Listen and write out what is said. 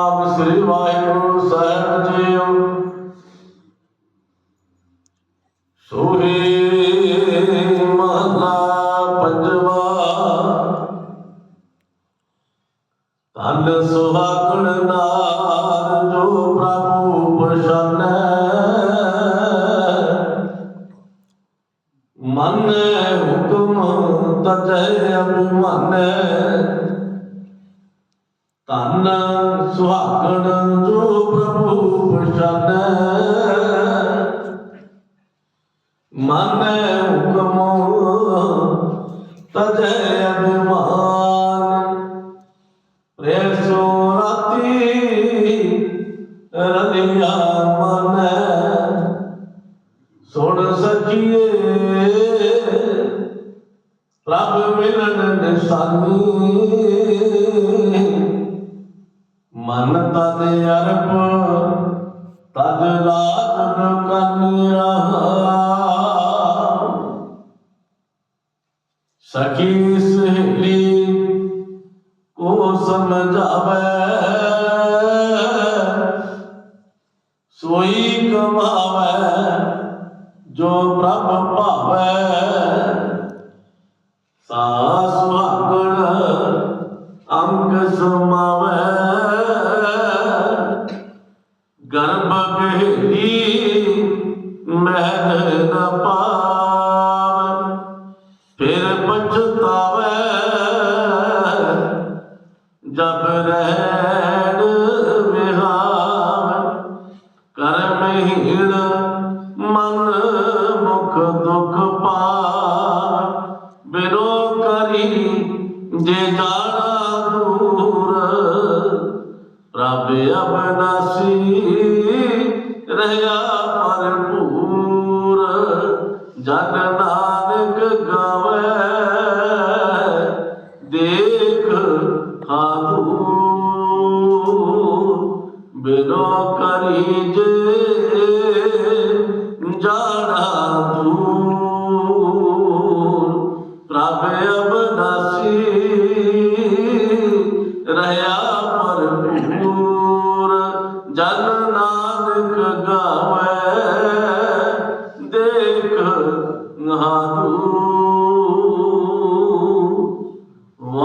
ਆਪ ਸ੍ਰੀ ਵਾਹਿਗੁਰੂ ਸਾਹਿਬ ਜੀਓ। ਸੋਹੇ ਮਹਲਾ ਪੰਜਵਾ। ਤਨ ਸੁਹਾਗਣ ਨਾਰ ਜੋ ਪ੍ਰਭੂ ਪਛਾਨੈ। ਮਨ ਹੁਕਮ ਤਜੈ ਅਭਿਮਾਨੈ। ਧੰਨ ਸੁਹਾਗਣ ਜੋ ਪ੍ਰਭੂ ਪਛਾਨੈ ਮਨ ਹੁਕਮ ਤਜੈ ਅਭਿਮਾਨ ਪ੍ਰੇਸੋ ਰਾਤੀ ਰਲਿਆ ਮਨ ਸੁਣ ਸਖੀਏ ਪ੍ਰਭ ਮਿਲਣ ਨਿਸ਼ਾਨੀ ਤਦ ਲਾਜਨ ਕਰਨੀ ਰਹਾ। ਸਖੀ ਸਹੇਲੀ ਕੋ ਸਮਝਾਵੇ। ਸੋਈ ਕਮਾਵੇ ਜੋ ਪ੍ਰਭ ਭਾਵੇ। ਸਾਸ ਮਹਿਰ ਨ ਪਾਵੇ, ਫਿਰ ਪਛਤਾਵੇ। ਜਬ ਰਹਿਣ ਵਿਹਾਰ, ਕਰਮ ਹੀਣ ਮਨ ਮੁਖ ਦੁਖ ਪਾਰ। ਬਿਨੋ ਕਰੀ ਜੇ ਜਾਣਾ ਦੂਰ, ਪ੍ਰਭ ਅਬਨਾਸੀ ਨਾਨਕ ਗਾਵੇ ਦੇਖ ਹਾਦੂ ਬਿਨੋ ਕਰੀ ਜੇ ਜਾਣਾ ਦੂਰ। ਪ੍ਰਭ ਅਬਨਾਸੀ ਰਹਿਆ ਭਰਪੂਰ।